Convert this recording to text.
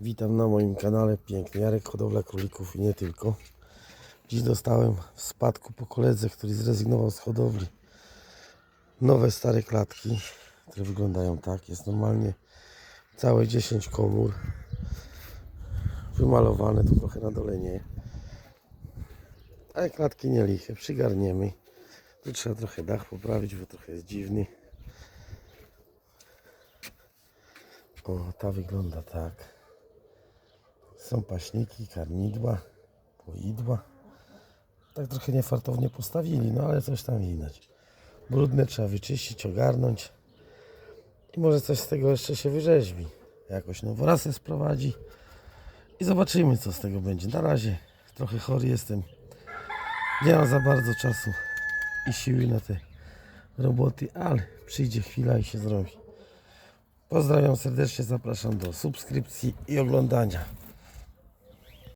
Witam na moim kanale Piękny Jarek Hodowla Królików i nie tylko. Dziś dostałem w spadku po koledze, który zrezygnował z hodowli nowe stare klatki, które wyglądają tak. Jest normalnie całe 10 komór wymalowane, tu trochę na dole nie. Ale klatki nie liche, przygarniemy. Tu trzeba trochę dach poprawić, bo trochę jest dziwny. O, ta wygląda tak. Są paśniki, karnidła, poidła. Tak trochę niefartownie postawili, no ale coś tam widać. Brudne trzeba wyczyścić, ogarnąć. I może coś z tego jeszcze się wyrzeźbi. Jakoś noworasy sprowadzi. I zobaczymy co z tego będzie. Na razie trochę chory jestem. Nie mam za bardzo czasu i siły na te roboty, ale przyjdzie chwila i się zrobi. Pozdrawiam serdecznie, zapraszam do subskrypcji i oglądania.